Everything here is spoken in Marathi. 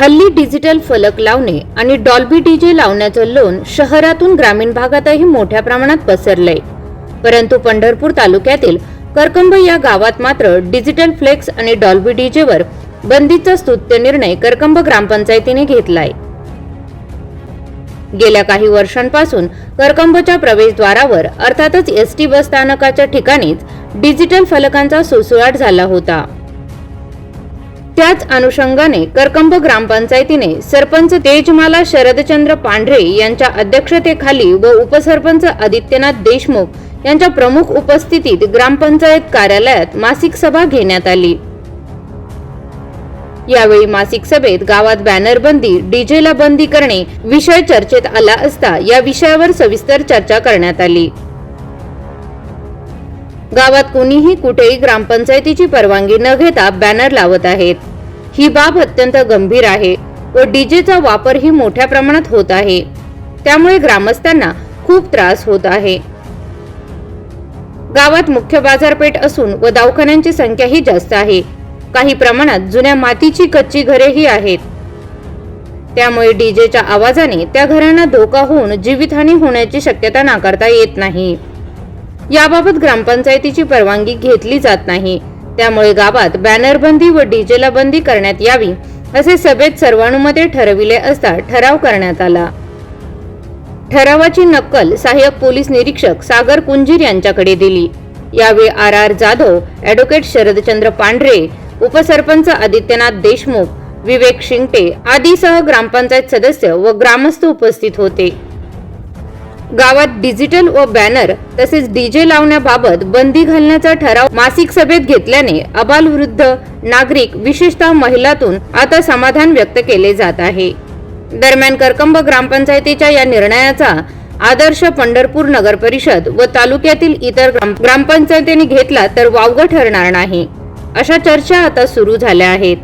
हल्ली डिजिटल फलक लावणे आणि डॉल्बी डीजे लावण्याचं लोन शहरातून ग्रामीण भागातही मोठ्या प्रमाणात पसरलंय. परंतु पंढरपूर तालुक्यातील करकंब या गावात मात्र डिजिटल फ्लेक्स आणि डॉल्बी डीजेवर बंदीचा स्तुत्य निर्णय करकंब ग्रामपंचायतीने घेतलाय. गेल्या काही वर्षांपासून करकंबच्या प्रवेशद्वारावर अर्थातच एस टी बस स्थानकाच्या ठिकाणीच डिजिटल फलकांचा सुसुळाट झाला होता. त्याच अनुषंगाने करकंब ग्रामपंचायतीने सरपंच तेजमाला शरदचंद्र पांढरे यांच्या अध्यक्षतेखाली व उपसरपंच आदित्यनाथ देशमुख यांच्या प्रमुख उपस्थितीत ग्रामपंचायत कार्यालयात मासिक सभा घेण्यात आली. यावेळी मासिक सभेत गावात बॅनर बंदी डीजेला बंदी करणे विषय चर्चेत आला असता या विषयावर सविस्तर चर्चा करण्यात आली. गावात कुणीही कुठेही ग्रामपंचायतीची परवानगी न घेता बॅनर लावत आहेत. ही बाब अत्यंत गंभीर आहे व डीजेचा वापरही मोठ्या प्रमाणात होत आहे. त्यामुळे ग्रामस्थांना खूप त्रास होत आहे. गावात मुख्य बाजारपेठ असून व दवाखान्यांची संख्याही जास्त आहे. काही प्रमाणात जुन्या मातीची कच्ची घरेही आहेत. त्यामुळे डीजेच्या आवाजाने त्या घरांना धोका होऊन जीवितहानी होण्याची शक्यता नाकारता येत नाही. याबाबत ग्रामपंचायतीची परवानगी घेतली जात नाही. त्यामुळे गावात बॅनरबंदी व डीजेला बंदी करण्यात यावी असे सभेत सर्वानुमते ठरविले असता ठराव करण्यात आला. ठरावाची नक्कल सहाय्यक पोलीस निरीक्षक सागर कुंजीर यांच्याकडे दिली. यावेळी R R Jadhav advocate Sharadchandra Pandhare उपसरपंच आदित्यनाथ देशमुख विवेक शिंगटे आदीसह ग्रामपंचायत सदस्य व ग्रामस्थ उपस्थित होते. गावात डिजिटल व बॅनर तसेच डीजे लावण्याबाबत बंदी घालण्याचा ठराव मासिक सभेत घेतल्याने अबालवृद्ध नागरिक विशेषतः महिलातून आता समाधान व्यक्त केले जात आहे. दरम्यान करकंब ग्रामपंचायतीच्या या निर्णयाचा आदर्श पंढरपूर नगर परिषद व तालुक्यातील इतर ग्राम- ग्रामपंचायतींनी घेतला तर वावगं ठरणार नाही. अशा चर्चा आता सुरू झाल्या आहेत.